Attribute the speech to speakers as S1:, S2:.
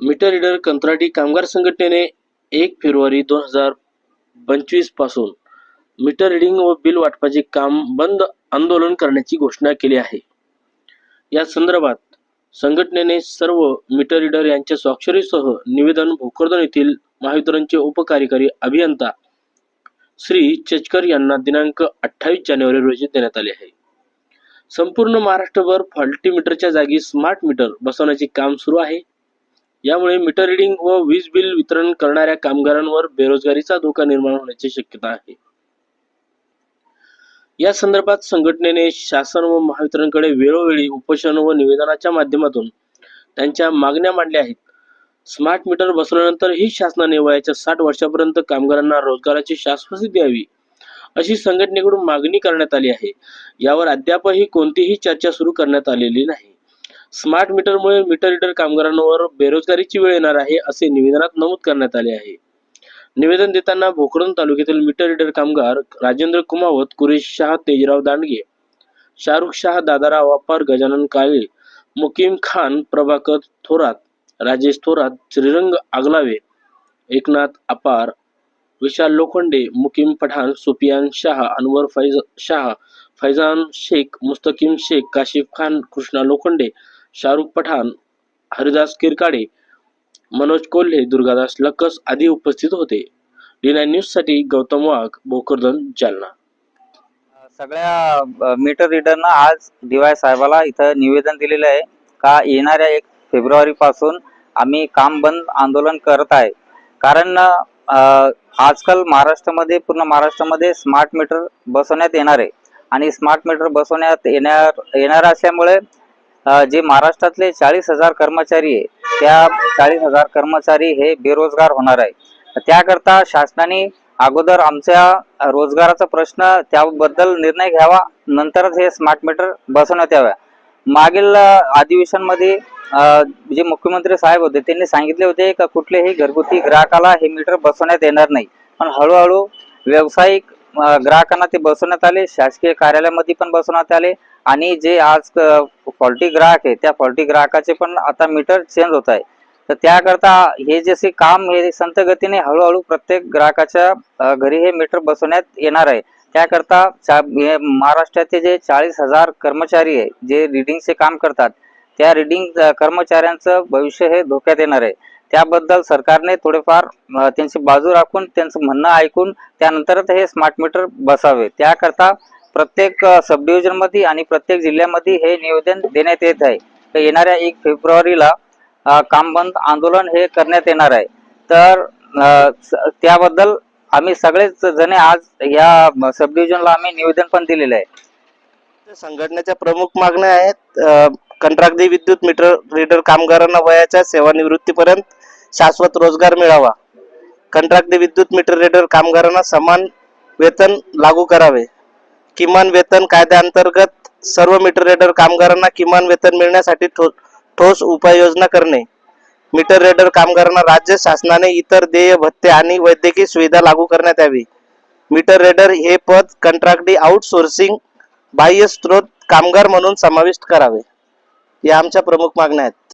S1: Meter reader कंत्राटी कामगार संघटनेने एक फेब्रुवारी दोन हजार पंचवीसपासून मीटर रिडिंग व बिल वाटपाचे काम बंद आंदोलन करण्याची घोषणा केली आहे. या संदर्भात संघटनेने सर्व मीटर रीडर यांच्या स्वाक्षरीसह निवेदन भोकरदन येथील महावितरणचे उपकार्यकारी अभियंता श्री चेचकर यांना दिनांक अठ्ठावीस जानेवारी रोजी देण्यात आले आहे. संपूर्ण महाराष्ट्रभर फॉल्टी मीटरच्या जागी स्मार्ट मीटर बसवण्याचे काम सुरू आहे. यामुळे मीटर रिडिंग व वीज बिल वितरण करणाऱ्या कामगारांवर बेरोजगारीचा धोका निर्माण होण्याची शक्यता आहे. या संदर्भात संघटनेने शासन व महावितरणकडे वेळोवेळी उपोषण व निवेदनाच्या माध्यमातून त्यांच्या मागण्या मांडल्या आहेत. स्मार्ट मीटर बसवल्यानंतरही शासनाने वयाच्या साठ वर्षापर्यंत कामगारांना रोजगाराची शाश्वती द्यावी अशी संघटनेकडून मागणी करण्यात आली आहे. यावर अद्यापही कोणतीही चर्चा सुरू करण्यात आलेली नाही. स्मार्ट मीटरमुळे मीटर रिडर कामगारांवर बेरोजगारीची वेळ येणार आहे असे निवेदनात नमूद करण्यात आले आहे. निवेदन देताना भोकरदन तालुक्यातील मीटर रिडर कामगार राजेंद्र कुमावत कुरेश शाह तेजराव दांडगे शाहरुख शाह दादाराव अपार गजानन काळे मुकीम खान प्रभाकर थोरात राजेश थोरात श्रीरंग आगलावे एकनाथ अपार विशाल लोखंडे मुकीम पठाण सुफियान शाह अनवर फैज शाह फैजान शेख मुस्तकीम शेख काशिफ खान कृष्णा लोखंडे शाहरुख पठाण हरिदास किरकाडे मनोज कोल्हे दुर्गादास लक्कस आदी उपस्थित होते. डी न्यूजसाठी गौतम वाघ भोकरदन जालना.
S2: सगळ्या मीटर रीडरनं आज डीवाय साहेबाला इथं निवेदन दिलेलं आहे का येणाऱ्या एक फेब्रुवारी पासून आम्ही काम बंद आंदोलन करत आहे. कारण आजकाल महाराष्ट्रामध्ये पूर्ण महाराष्ट्रामध्ये स्मार्ट मीटर बसवण्यात येणार आहे. आणि स्मार्ट मीटर बसवण्यात येणार येणार असल्यामुळे जे महाराष्ट्रातले चाळीस हजार कर्मचारी आहे त्या चाळीस हजार कर्मचारी हे बेरोजगार होणार आहे. त्याकरता शासनाने अगोदर आमच्या रोजगाराचा प्रश्न त्याबद्दल निर्णय घ्यावा नंतरच हे स्मार्ट मीटर बसवण्यात याव्या. मागील अधिवेशनमध्ये जे मुख्यमंत्री साहेब होते त्यांनी सांगितले होते का कुठल्याही घरगुती ग्राहकाला हे मीटर बसवण्यात येणार नाही. पण हळूहळू व्यावसायिक ग्राहकांना ते बसवण्यात आले शासकीय कार्यालयामध्ये पण बसवण्यात आले आणि जे आज फॉल्टी ग्राहक आहे त्या फॉल्टी ग्राहकाचे पण आता मीटर चेंज होत आहे. तर त्याकरता हे जसे काम हे संत गतीने हळूहळू प्रत्येक ग्राहकाच्या घरी हे मीटर बसवण्यात येणार आहे. त्याकरता चा- महाराष्ट्राचे जे चाळीस हजार कर्मचारी आहे जे रिडिंगचे काम करतात त्या रिडिंग कर्मचाऱ्यांचं भविष्य हे धोक्यात येणार आहे. त्याबद्दल सरकारने थोडेफार त्यांची बाजू राखून त्यांचं म्हणणं ऐकून त्यानंतरच हे स्मार्ट मीटर बसावे. त्याकरता प्रत्येक सब डिव्हिजनमध्ये आणि प्रत्येक जिल्ह्यामध्ये हे निवेदन देण्यात येत आहे. तर येणाऱ्या एक फेब्रुवारीला काम बंद आंदोलन हे करण्यात येणार आहे. तर त्याबद्दल आम्ही सगळेच जणे आज या सब डिव्हिजनला आम्ही निवेदन पण दिलेलं आहे.
S3: संघटनेच्या प्रमुख मागण्या आहेत कंत्राटदी विद्युत मीटर रीडर कामगारांना वयाच्या सेवानिवृत्तीपर्यंत शाश्वत रोजगार मिळावा. कंत्राटदी विद्युत मीटर रीडर कामगारांना समान वेतन लागू करावे. किमान वेतन कायद्याअंतर्गत सर्व मीटर रेडर कामगारांना किमान वेतन मिळण्यासाठी ठो ठोस उपाययोजना करणे. मीटर रेडर कामगारांना राज्य शासनाने इतर देय भत्ते आणि वैद्यकीय सुविधा लागू करण्यात यावी. मीटर रेडर हे पद कंत्राटदी आउटसोर्सिंग बाह्य स्त्रोत कामगार म्हणून समाविष्ट करावे. या आमच्या प्रमुख मागण्या आहेत.